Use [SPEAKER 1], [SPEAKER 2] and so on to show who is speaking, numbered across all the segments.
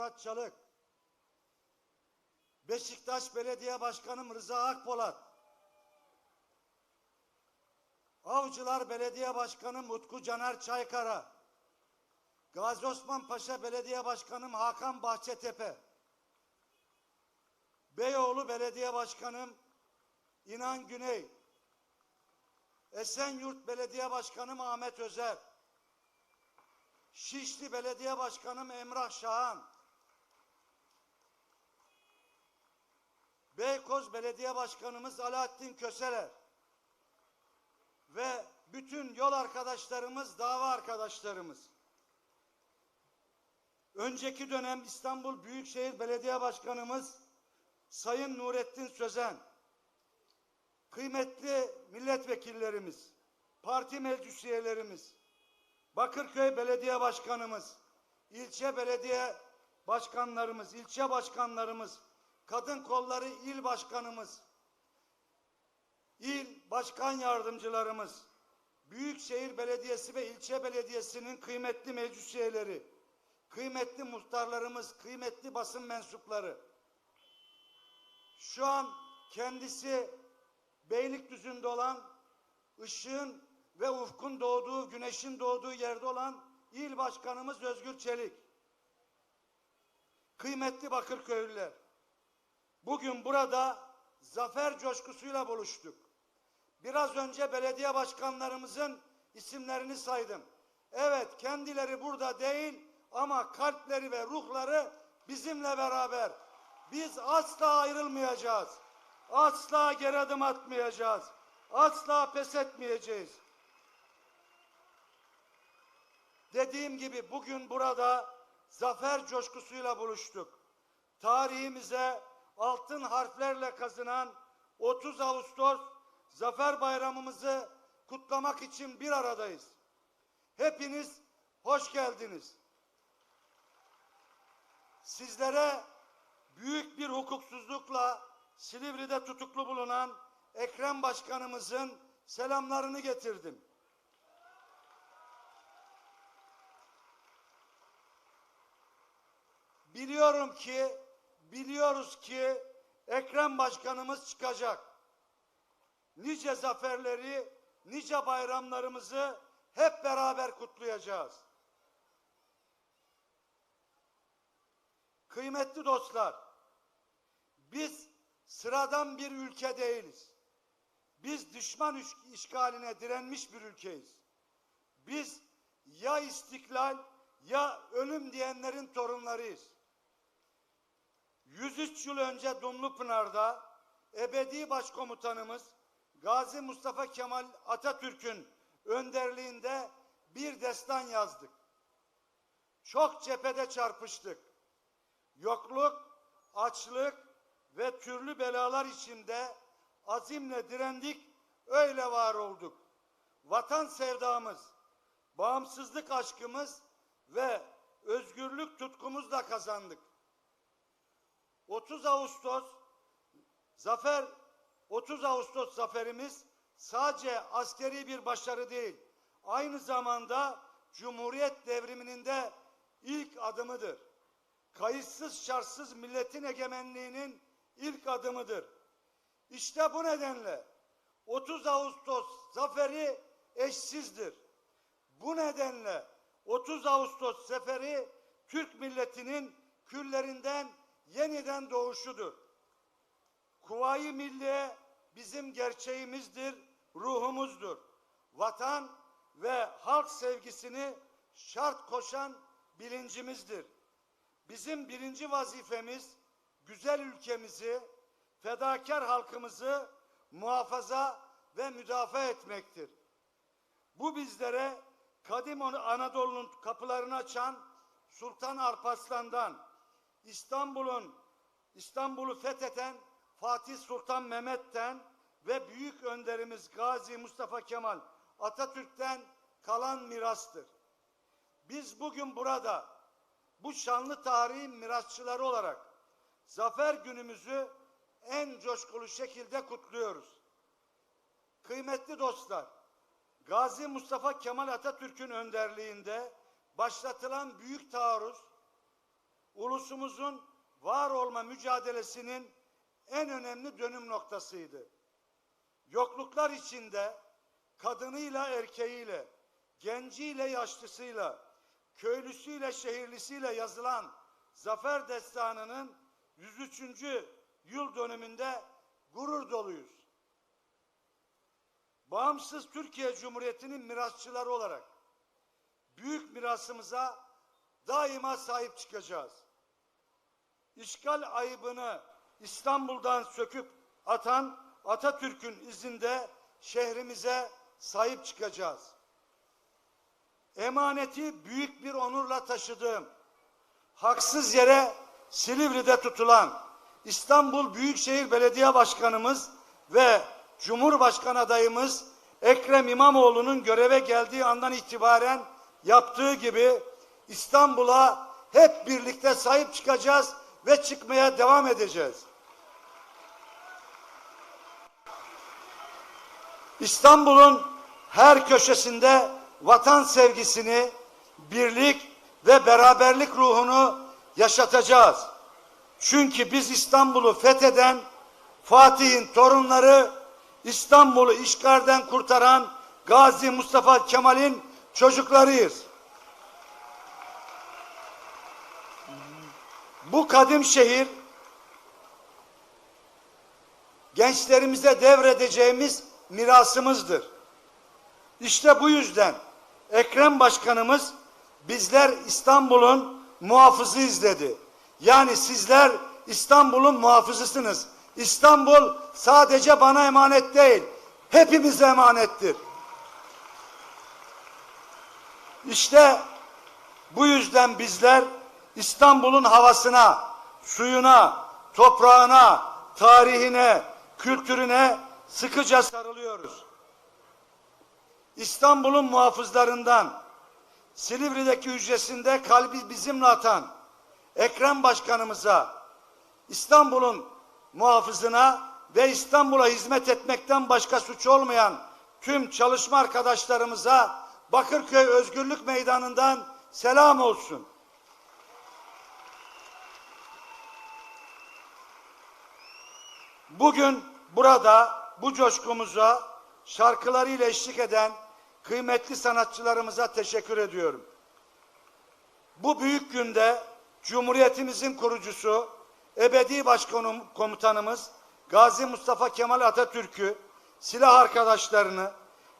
[SPEAKER 1] Murat Çalık, Beşiktaş Belediye Başkanım Rıza Akpolat, Avcılar Belediye Başkanım Utku Caner Çaykara, Gazi Osman Paşa Belediye Başkanım Hakan Bahçetepe, Beyoğlu Belediye Başkanım İnan Güney, Esenyurt Belediye Başkanım Ahmet Özer, Şişli Belediye Başkanım Emrah Şahan, Beykoz Belediye Başkanımız Alaaddin Köseler ve bütün yol arkadaşlarımız, dava arkadaşlarımız. Önceki dönem İstanbul Büyükşehir Belediye Başkanımız Sayın Nurettin Sözen, kıymetli milletvekillerimiz, parti meclis üyelerimiz, Bakırköy Belediye Başkanımız, ilçe belediye başkanlarımız, ilçe başkanlarımız, kadın kolları il başkanımız, il başkan yardımcılarımız, Büyükşehir Belediyesi ve ilçe belediyesinin kıymetli meclis üyeleri, kıymetli muhtarlarımız, kıymetli basın mensupları. Şu an kendisi Beylikdüzü'nde olan ışığın ve ufkun doğduğu, güneşin doğduğu yerde olan il başkanımız Özgür Çelik. Kıymetli Bakırköylüler, bugün burada zafer coşkusuyla buluştuk. Biraz önce belediye başkanlarımızın isimlerini saydım. Evet, kendileri burada değil ama kalpleri ve ruhları bizimle beraber. Biz asla ayrılmayacağız. Asla geri adım atmayacağız. Asla pes etmeyeceğiz. Dediğim gibi bugün burada zafer coşkusuyla buluştuk. Tarihimize altın harflerle kazınan 30 Ağustos Zafer Bayramımızı kutlamak için bir aradayız. Hepiniz hoş geldiniz. Sizlere büyük bir hukuksuzlukla Silivri'de tutuklu bulunan Ekrem Başkanımızın selamlarını getirdim. Biliyorum ki, biliyoruz ki Ekrem Başkanımız çıkacak. Nice zaferleri, nice bayramlarımızı hep beraber kutlayacağız. Kıymetli dostlar, biz sıradan bir ülke değiliz. Biz düşman üş- işgaline direnmiş bir ülkeyiz. Biz ya istiklal ya ölüm diyenlerin torunlarıyız. 103 yıl önce Dumlupınar'da ebedi başkomutanımız Gazi Mustafa Kemal Atatürk'ün önderliğinde bir destan yazdık. Çok cephede çarpıştık. Yokluk, açlık ve türlü belalar içinde azimle direndik, öyle var olduk. Vatan sevdamız, bağımsızlık aşkımız ve özgürlük tutkumuzla kazandık. 30 Ağustos zafer 30 Ağustos zaferimiz sadece askeri bir başarı değil, aynı zamanda Cumhuriyet devriminin de ilk adımıdır. Kayıtsız şartsız milletin egemenliğinin ilk adımıdır. İşte bu nedenle 30 Ağustos zaferi eşsizdir. Bu nedenle 30 Ağustos zaferi Türk milletinin küllerinden yeniden doğuşudur. Kuvayi Milliye bizim gerçeğimizdir, ruhumuzdur. Vatan ve halk sevgisini şart koşan bilincimizdir. Bizim birinci vazifemiz güzel ülkemizi, fedakar halkımızı muhafaza ve müdafaa etmektir. Bu bizlere kadim Anadolu'nun kapılarını açan Sultan Arpaslan'dan, İstanbul'un İstanbul'u fetheden Fatih Sultan Mehmet'ten ve büyük önderimiz Gazi Mustafa Kemal Atatürk'ten kalan mirastır. Biz bugün burada bu şanlı tarihin mirasçıları olarak zafer günümüzü en coşkulu şekilde kutluyoruz. Kıymetli dostlar, Gazi Mustafa Kemal Atatürk'ün önderliğinde başlatılan büyük taarruz ulusumuzun var olma mücadelesinin en önemli dönüm noktasıydı. Yokluklar içinde kadınıyla erkeğiyle, genciyle yaşlısıyla, köylüsüyle şehirlisiyle yazılan Zafer Destanı'nın 103. yıl dönümünde gurur doluyuz. Bağımsız Türkiye Cumhuriyeti'nin mirasçıları olarak büyük mirasımıza daima sahip çıkacağız. İşgal ayıbını İstanbul'dan söküp atan Atatürk'ün izinde şehrimize sahip çıkacağız. Emaneti büyük bir onurla taşıdığım, haksız yere Silivri'de tutulan İstanbul Büyükşehir Belediye Başkanımız ve Cumhurbaşkanı adayımız Ekrem İmamoğlu'nun göreve geldiği andan itibaren yaptığı gibi İstanbul'a hep birlikte sahip çıkacağız ve çıkmaya devam edeceğiz. İstanbul'un her köşesinde vatan sevgisini, birlik ve beraberlik ruhunu yaşatacağız. Çünkü biz İstanbul'u fetheden Fatih'in torunları, İstanbul'u işgalden kurtaran Gazi Mustafa Kemal'in çocuklarıyız. Bu kadim şehir gençlerimize devredeceğimiz mirasımızdır. İşte bu yüzden Ekrem Başkanımız bizler İstanbul'un muhafızıyız dedi. Yani sizler İstanbul'un muhafızısınız. İstanbul sadece bana emanet değil, hepimize emanettir. İşte bu yüzden bizler İstanbul'un havasına, suyuna, toprağına, tarihine, kültürüne sıkıca sarılıyoruz. İstanbul'un muhafızlarından Silivri'deki hücresinde kalbi bizimle atan Ekrem Başkanımıza, İstanbul'un muhafızına ve İstanbul'a hizmet etmekten başka suç olmayan tüm çalışma arkadaşlarımıza Bakırköy Özgürlük Meydanı'ndan selam olsun. Bugün burada bu coşkumuza şarkılarıyla eşlik eden kıymetli sanatçılarımıza teşekkür ediyorum. Bu büyük günde Cumhuriyetimizin kurucusu, ebedi başkanım komutanımız Gazi Mustafa Kemal Atatürk'ü, silah arkadaşlarını,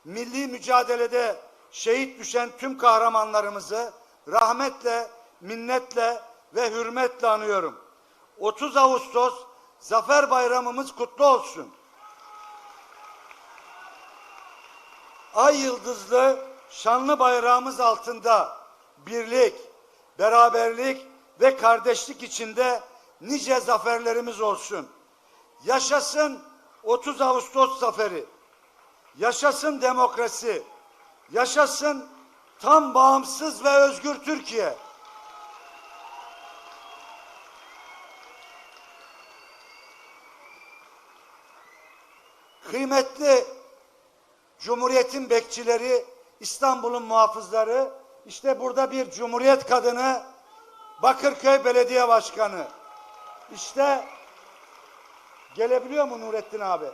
[SPEAKER 1] milli mücadelede şehit düşen tüm kahramanlarımızı rahmetle, minnetle ve hürmetle anıyorum. 30 Ağustos Zafer Bayramımız kutlu olsun. Ay yıldızlı şanlı bayrağımız altında birlik, beraberlik ve kardeşlik içinde nice zaferlerimiz olsun. Yaşasın 30 Ağustos zaferi. Yaşasın demokrasi. Yaşasın tam bağımsız ve özgür Türkiye. Kıymetli Cumhuriyetin bekçileri, İstanbul'un muhafızları, işte burada bir Cumhuriyet kadını, Bakırköy Belediye Başkanı. İşte gelebiliyor mu Nurettin abi?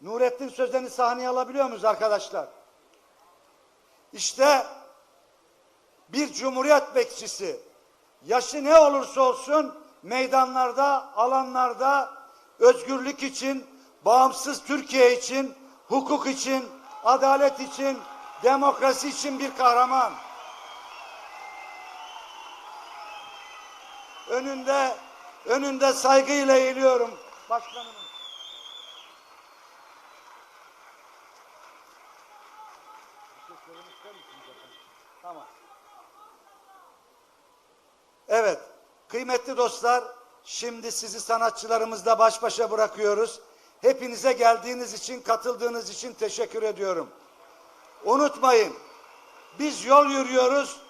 [SPEAKER 1] Nurettin sözlerini sahneye alabiliyor muyuz arkadaşlar? İşte bir cumhuriyet bekçisi yaşı ne olursa olsun meydanlarda, alanlarda özgürlük için, bağımsız Türkiye için, hukuk için, adalet için, demokrasi için bir kahraman. Önünde önünde saygıyla eğiliyorum başkanımın. Tamam. Evet, kıymetli dostlar, şimdi sizi sanatçılarımızla baş başa bırakıyoruz. Hepinize geldiğiniz için, katıldığınız için teşekkür ediyorum. Unutmayın, biz yol yürüyoruz,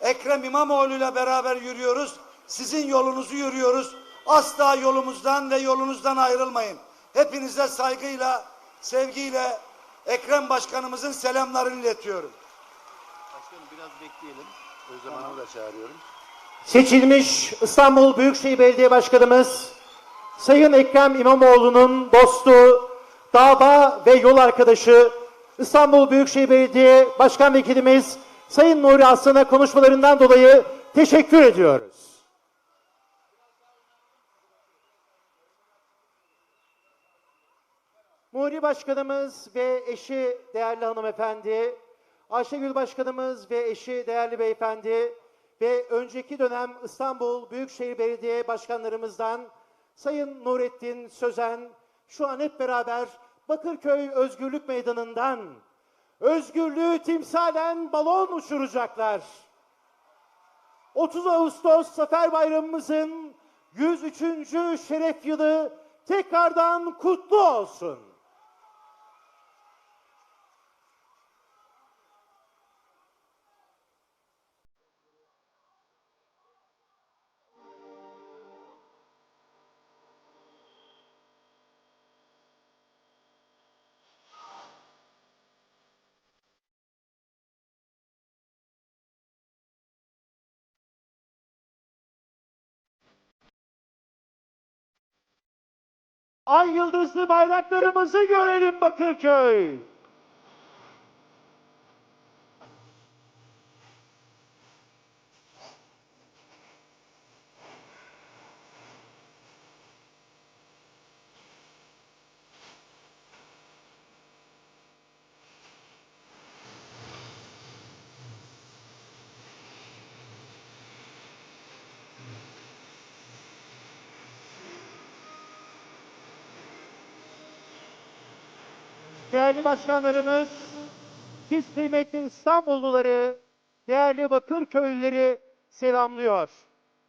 [SPEAKER 1] Ekrem İmamoğlu ile beraber yürüyoruz, sizin yolunuzu yürüyoruz. Asla yolumuzdan ve yolunuzdan ayrılmayın. Hepinize saygıyla, sevgiyle Ekrem Başkanımızın selamlarını iletiyorum.
[SPEAKER 2] Başkanım biraz bekleyelim. Özlem Hanım'ı da çağırıyorum.
[SPEAKER 3] Seçilmiş İstanbul Büyükşehir Belediye Başkanımız Sayın Ekrem İmamoğlu'nun dostu, dava ve yol arkadaşı İstanbul Büyükşehir Belediye Başkan Vekilimiz Sayın Nuri Aslan'a konuşmalarından dolayı teşekkür ediyoruz. Nuri Başkanımız ve eşi değerli hanımefendi, Ayşegül Başkanımız ve eşi değerli beyefendi ve önceki dönem İstanbul Büyükşehir Belediye Başkanlarımızdan Sayın Nurettin Sözen şu an hep beraber Bakırköy Özgürlük Meydanı'ndan özgürlüğü timsalen balon uçuracaklar. 30 Ağustos Zafer Bayramımızın 103. şeref yılı tekrardan kutlu olsun. Ay yıldızlı bayraklarımızı görelim Bakırköy. Değerli başkanlarımız, siz kıymetli İstanbulluları, değerli Bakırköylüleri selamlıyor.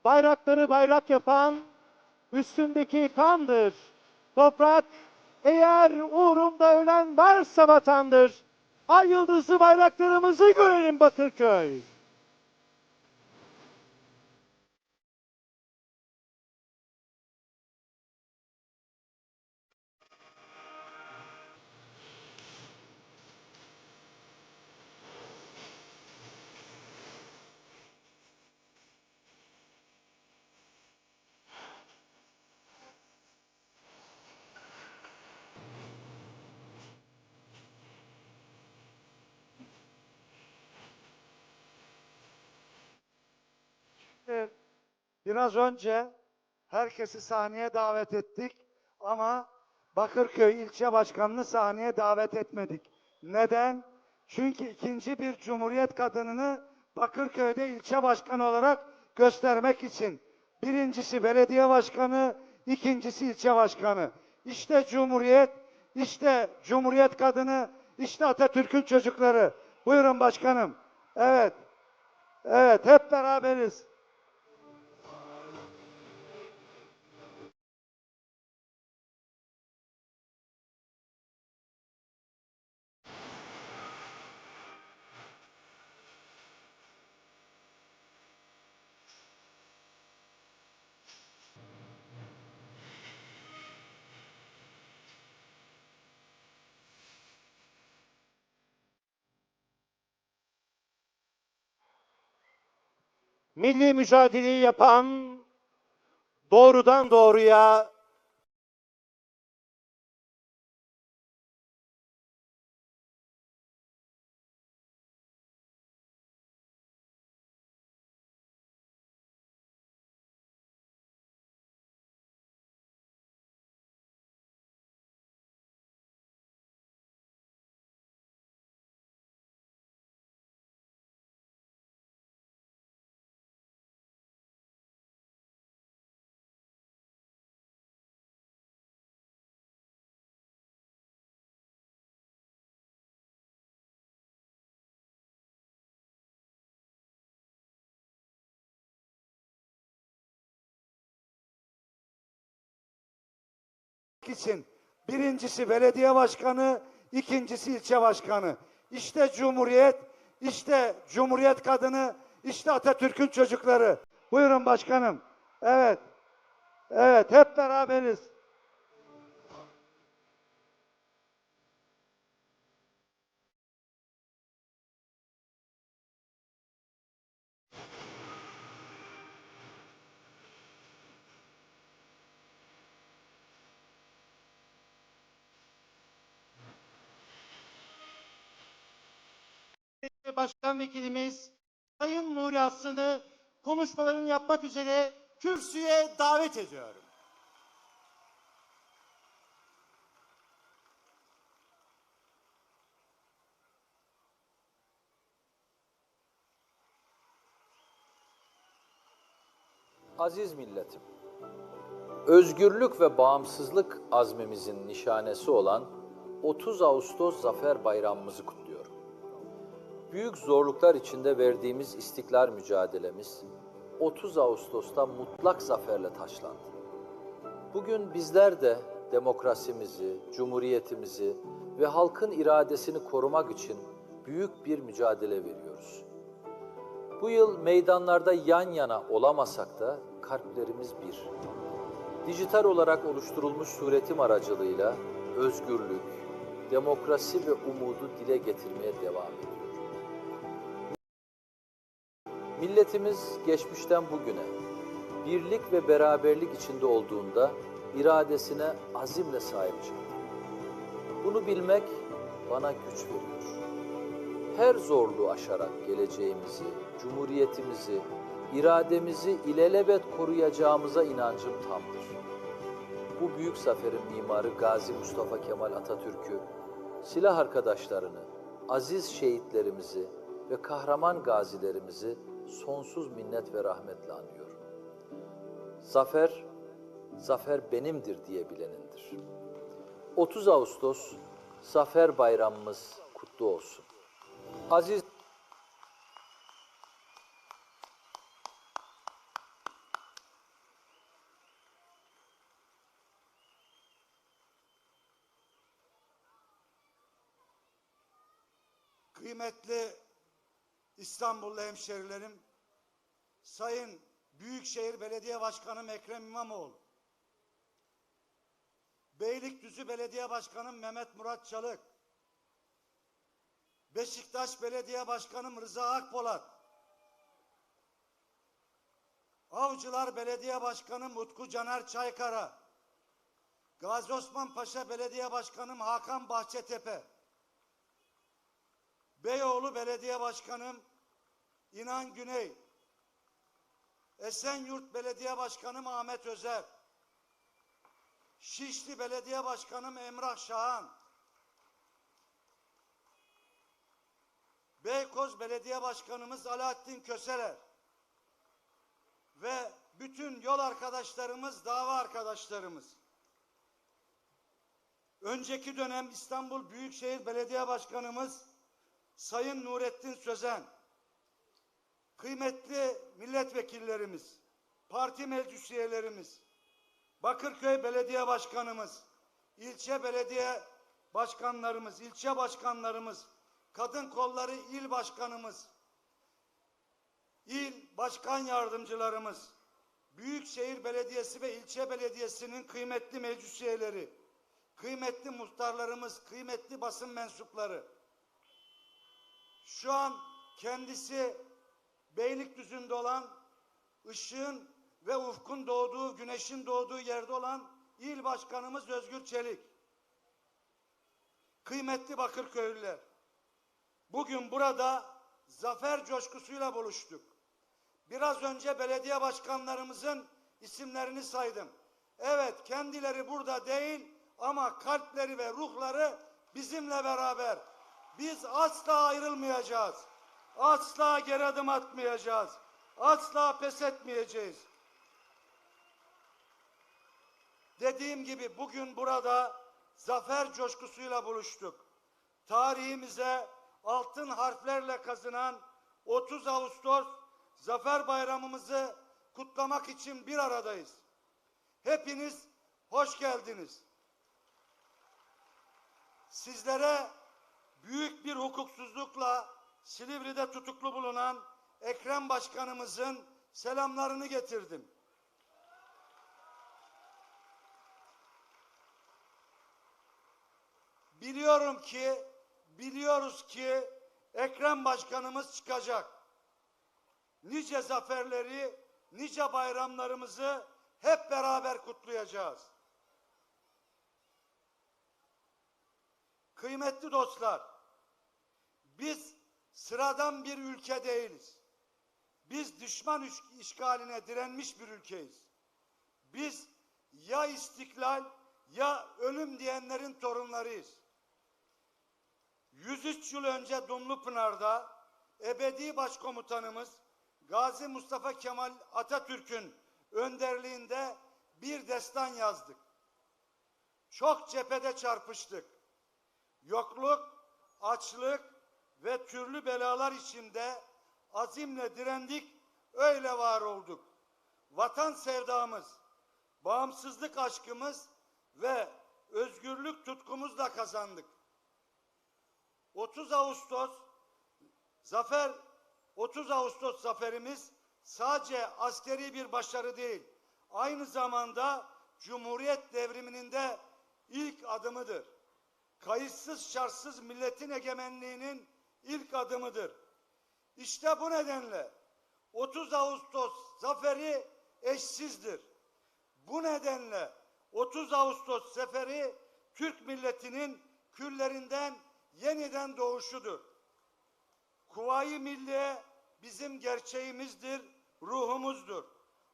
[SPEAKER 3] Bayrakları bayrak yapan üstündeki kandır. Toprak eğer uğrumda ölen varsa vatandır. Ay yıldızlı bayraklarımızı görelim Bakırköy.
[SPEAKER 1] Şimdi Biraz önce herkesi sahneye davet ettik ama Bakırköy ilçe başkanını sahneye davet etmedik. Neden? Çünkü ikinci bir cumhuriyet kadınını Bakırköy'de ilçe başkanı olarak göstermek için. Birincisi belediye başkanı, ikincisi ilçe başkanı. İşte cumhuriyet, işte cumhuriyet kadını, işte Atatürk'ün çocukları. Buyurun başkanım. Evet. Evet hep beraberiz.
[SPEAKER 3] Milli mücadeleyi yapan doğrudan doğruya
[SPEAKER 1] için birincisi belediye başkanı, ikincisi ilçe başkanı. İşte Cumhuriyet, işte Cumhuriyet kadını, işte Atatürk'ün çocukları. Buyurun başkanım. Evet. Evet, hep beraberiz.
[SPEAKER 3] Başkan Vekilimiz Sayın Nuri Aslan'ı konuşmalarını yapmak üzere kürsüye davet ediyorum.
[SPEAKER 4] Aziz milletim, özgürlük ve bağımsızlık azmimizin nişanesi olan 30 Ağustos Zafer Bayramımızı kutluyorum. Büyük zorluklar içinde verdiğimiz istiklal mücadelemiz 30 Ağustos'ta mutlak zaferle taşlandı. Bugün bizler de demokrasimizi, cumhuriyetimizi ve halkın iradesini korumak için büyük bir mücadele veriyoruz. Bu yıl meydanlarda yan yana olamasak da kalplerimiz bir. Dijital olarak oluşturulmuş suretim aracılığıyla özgürlük, demokrasi ve umudu dile getirmeye devam ediyor. Milletimiz geçmişten bugüne birlik ve beraberlik içinde olduğunda iradesine azimle sahip çıktı. Bunu bilmek bana güç veriyor her zorluğu aşarak geleceğimizi, cumhuriyetimizi, irademizi ilelebet koruyacağımıza inancım tamdır. Bu büyük zaferin mimarı Gazi Mustafa Kemal Atatürk'ü, silah arkadaşlarını, aziz şehitlerimizi ve kahraman gazilerimizi sonsuz minnet ve rahmetle anıyorum. Zafer, zafer benimdir diye bilenindir. 30 Ağustos Zafer Bayramımız kutlu olsun. Aziz
[SPEAKER 1] Kıymetli İstanbullu hemşerilerim, Sayın Büyükşehir Belediye Başkanım Ekrem İmamoğlu, Beylikdüzü Belediye Başkanım Mehmet Murat Çalık, Beşiktaş Belediye Başkanım Rıza Akpolat, Avcılar Belediye Başkanım Utku Caner Çaykara, Gazi Osman Paşa Belediye Başkanım Hakan Bahçetepe, Beyoğlu Belediye Başkanım İnan Güney, Esenyurt Belediye Başkanım Ahmet Özer, Şişli Belediye Başkanım Emrah Şahan, Beykoz Belediye Başkanımız Alaaddin Köseler. Ve bütün yol arkadaşlarımız, dava arkadaşlarımız. Önceki dönem İstanbul Büyükşehir Belediye Başkanımız Sayın Nurettin Sözen, kıymetli milletvekillerimiz, parti meclis üyelerimiz, Bakırköy Belediye Başkanımız, ilçe belediye başkanlarımız, ilçe başkanlarımız, kadın kolları il başkanımız, il başkan yardımcılarımız, Büyükşehir Belediyesi ve ilçe belediyesinin kıymetli meclis üyeleri, kıymetli muhtarlarımız, kıymetli basın mensupları, şu an kendisi Beylikdüzü'nde olan ışığın ve ufkun doğduğu, güneşin doğduğu yerde olan il başkanımız Özgür Çelik. Kıymetli Bakırköylüler, bugün burada zafer coşkusuyla buluştuk. Biraz önce belediye başkanlarımızın isimlerini saydım. Evet kendileri burada değil ama kalpleri ve ruhları bizimle beraber. Biz asla ayrılmayacağız. Asla geri adım atmayacağız. Asla pes etmeyeceğiz. Dediğim gibi bugün burada zafer coşkusuyla buluştuk. Tarihimize altın harflerle kazınan 30 Ağustos Zafer Bayramımızı kutlamak için bir aradayız. Hepiniz hoş geldiniz. Sizlere büyük bir hukuksuzlukla Silivri'de tutuklu bulunan Ekrem Başkanımızın selamlarını getirdim. Biliyorum ki, biliyoruz ki Ekrem Başkanımız çıkacak. Nice zaferleri, nice bayramlarımızı hep beraber kutlayacağız. Kıymetli dostlar, biz sıradan bir ülke değiliz. Biz düşman üş- işgaline direnmiş bir ülkeyiz. Biz ya istiklal ya ölüm diyenlerin torunlarıyız. 103 yıl önce Dumlupınar'da ebedi başkomutanımız Gazi Mustafa Kemal Atatürk'ün önderliğinde bir destan yazdık. Çok cephede çarpıştık. Yokluk, açlık ve türlü belalar içinde azimle direndik, öyle var olduk. Vatan sevdamız, bağımsızlık aşkımız ve özgürlük tutkumuzla kazandık. 30 Ağustos zafer 30 Ağustos zaferimiz sadece askeri bir başarı değil, aynı zamanda Cumhuriyet devriminin de ilk adımıdır. Kayıtsız şartsız milletin egemenliğinin ilk adımıdır. İşte bu nedenle 30 Ağustos zaferi eşsizdir. Bu nedenle 30 Ağustos zaferi Türk milletinin küllerinden yeniden doğuşudur. Kuvayi Milliye bizim gerçeğimizdir, ruhumuzdur.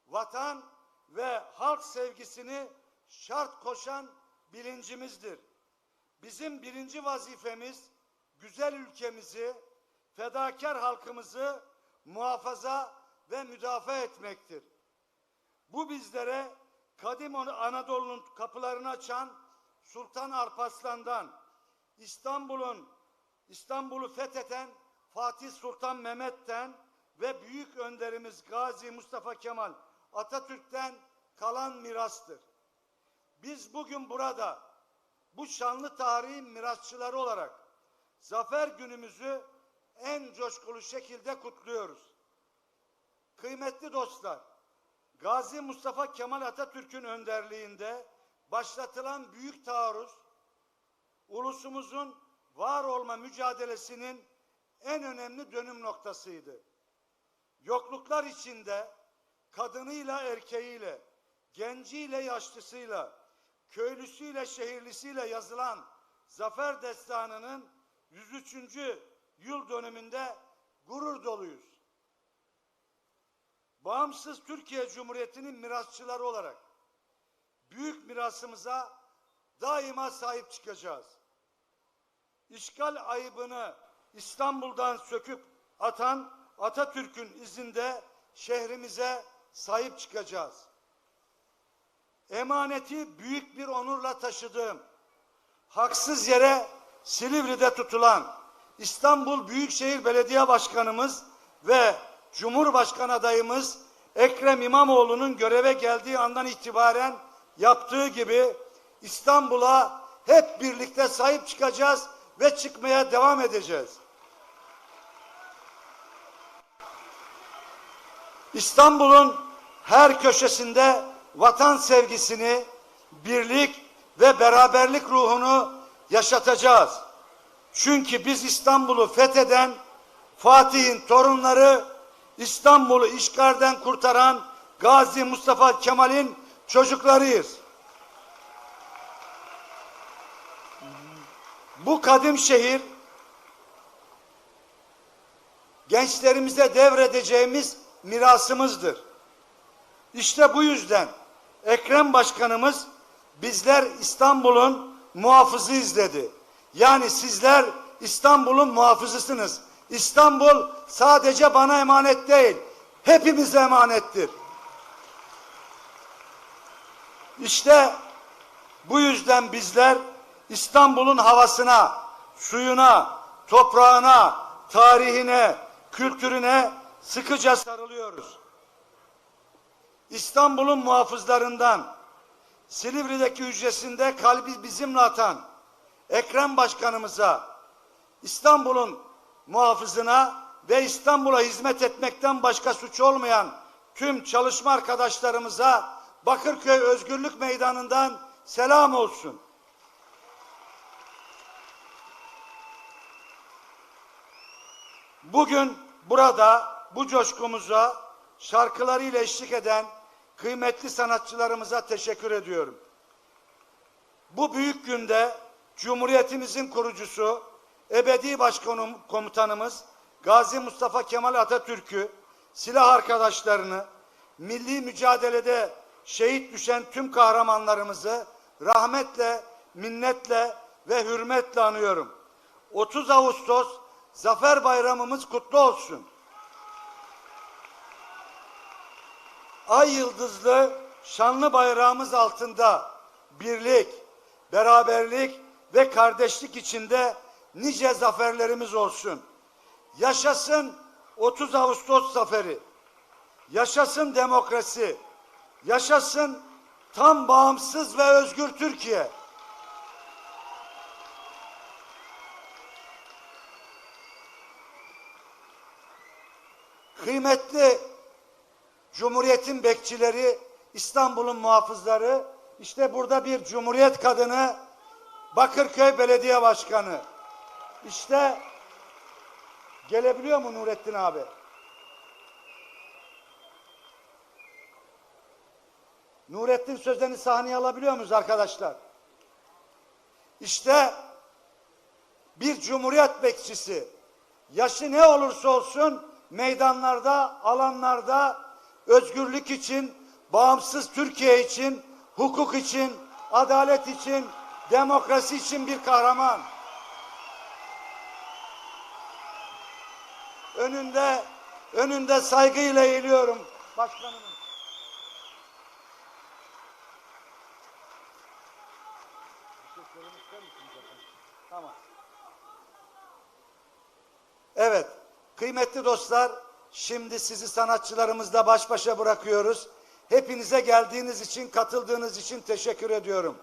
[SPEAKER 1] Vatan ve halk sevgisini şart koşan bilincimizdir. Bizim birinci vazifemiz güzel ülkemizi, fedakar halkımızı muhafaza ve müdafaa etmektir. Bu bizlere kadim Anadolu'nun kapılarını açan Sultan Arpaslan'dan, İstanbul'un İstanbul'u fetheden Fatih Sultan Mehmet'ten ve büyük önderimiz Gazi Mustafa Kemal Atatürk'ten kalan mirastır. Biz bugün burada bu şanlı tarihin mirasçıları olarak zafer günümüzü en coşkulu şekilde kutluyoruz. Kıymetli dostlar, Gazi Mustafa Kemal Atatürk'ün önderliğinde başlatılan büyük taarruz, ulusumuzun var olma mücadelesinin en önemli dönüm noktasıydı. Yokluklar içinde kadınıyla erkeğiyle, genciyle yaşlısıyla, köylüsüyle şehirlisiyle yazılan Zafer Destanı'nın 103. yıl dönümünde gurur doluyuz. Bağımsız Türkiye Cumhuriyeti'nin mirasçıları olarak büyük mirasımıza daima sahip çıkacağız. İşgal ayıbını İstanbul'dan söküp atan Atatürk'ün izinde şehrimize sahip çıkacağız. Emaneti büyük bir onurla taşıdığım, haksız yere Silivri'de tutulan İstanbul Büyükşehir Belediye Başkanımız ve Cumhurbaşkanı adayımız Ekrem İmamoğlu'nun göreve geldiği andan itibaren yaptığı gibi İstanbul'a hep birlikte sahip çıkacağız ve çıkmaya devam edeceğiz. İstanbul'un her köşesinde vatan sevgisini, birlik ve beraberlik ruhunu yaşatacağız. Çünkü biz İstanbul'u fetheden Fatih'in torunları, İstanbul'u işgalden kurtaran Gazi Mustafa Kemal'in çocuklarıyız. Bu kadim şehir gençlerimize devredeceğimiz mirasımızdır. İşte bu yüzden Ekrem Başkanımız bizler İstanbul'un muhafızıyız dedi. Yani sizler İstanbul'un muhafızısınız. İstanbul sadece bana emanet değil, hepimize emanettir. İşte bu yüzden bizler İstanbul'un havasına, suyuna, toprağına, tarihine, kültürüne sıkıca sarılıyoruz. İstanbul'un muhafızlarından Silivri'deki hücresinde kalbi bizimle atan Ekrem Başkanımıza, İstanbul'un muhafızına ve İstanbul'a hizmet etmekten başka suç olmayan tüm çalışma arkadaşlarımıza Bakırköy Özgürlük Meydanı'ndan selam olsun. Bugün burada bu coşkumuza şarkılarıyla eşlik eden kıymetli sanatçılarımıza teşekkür ediyorum. Bu büyük günde Cumhuriyetimizin kurucusu, ebedi başkomutanımız Gazi Mustafa Kemal Atatürk'ü, silah arkadaşlarını, milli mücadelede şehit düşen tüm kahramanlarımızı rahmetle, minnetle ve hürmetle anıyorum. 30 Ağustos Zafer Bayramımız kutlu olsun. Ay yıldızlı şanlı bayrağımız altında birlik, beraberlik ve kardeşlik içinde nice zaferlerimiz olsun. Yaşasın 30 Ağustos zaferi. Yaşasın demokrasi. Yaşasın tam bağımsız ve özgür Türkiye. Kıymetli Cumhuriyetin bekçileri, İstanbul'un muhafızları, işte burada bir Cumhuriyet kadını, Bakırköy Belediye Başkanı. İşte gelebiliyor mu Nurettin abi? Nurettin sözlerini sahneye alabiliyor muyuz arkadaşlar? İşte bir cumhuriyet bekçisi yaşı ne olursa olsun meydanlarda, alanlarda özgürlük için, bağımsız Türkiye için, hukuk için, adalet için, demokrasi için bir kahraman. Önünde önünde saygıyla eğiliyorum başkanımın. Tamam. Evet, kıymetli dostlar, şimdi sizi sanatçılarımızla baş başa bırakıyoruz. Hepinize geldiğiniz için, katıldığınız için teşekkür ediyorum.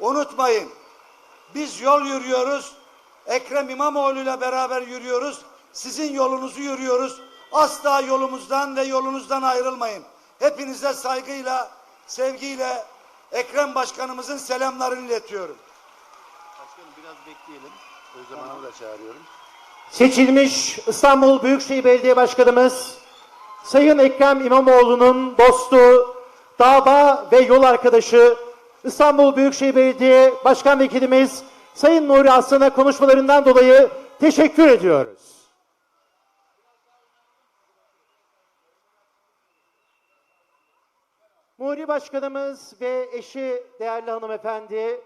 [SPEAKER 1] Unutmayın, biz yol yürüyoruz, Ekrem İmamoğlu ile beraber yürüyoruz, sizin yolunuzu yürüyoruz. Asla yolumuzdan ve yolunuzdan ayrılmayın. Hepinize saygıyla, sevgiyle Ekrem Başkanımızın selamlarını iletiyorum.
[SPEAKER 2] Başkanım biraz bekleyelim. Özlem Hanım'ı da çağırıyorum.
[SPEAKER 3] Seçilmiş İstanbul Büyükşehir Belediye Başkanımız Sayın Ekrem İmamoğlu'nun dostu, dava ve yol arkadaşı İstanbul Büyükşehir Belediye Başkan Vekilimiz Sayın Nuri Aslan'a konuşmalarından dolayı teşekkür ediyoruz. Nuri Başkanımız ve eşi değerli hanımefendi,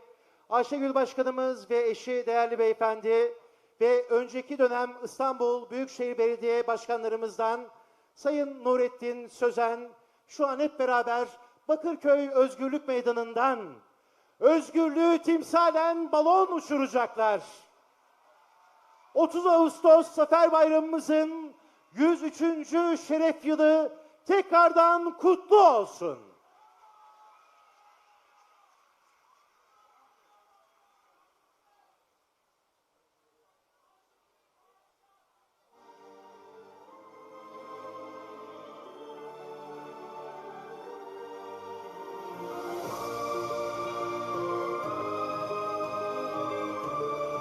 [SPEAKER 3] Ayşegül Başkanımız ve eşi değerli beyefendi ve önceki dönem İstanbul Büyükşehir Belediye Başkanlarımızdan Sayın Nurettin Sözen şu an hep beraber Bakırköy Özgürlük Meydanı'ndan özgürlüğü timsalen balon uçuracaklar. 30 Ağustos Zafer Bayramımızın 103. şeref yılı tekrardan kutlu olsun.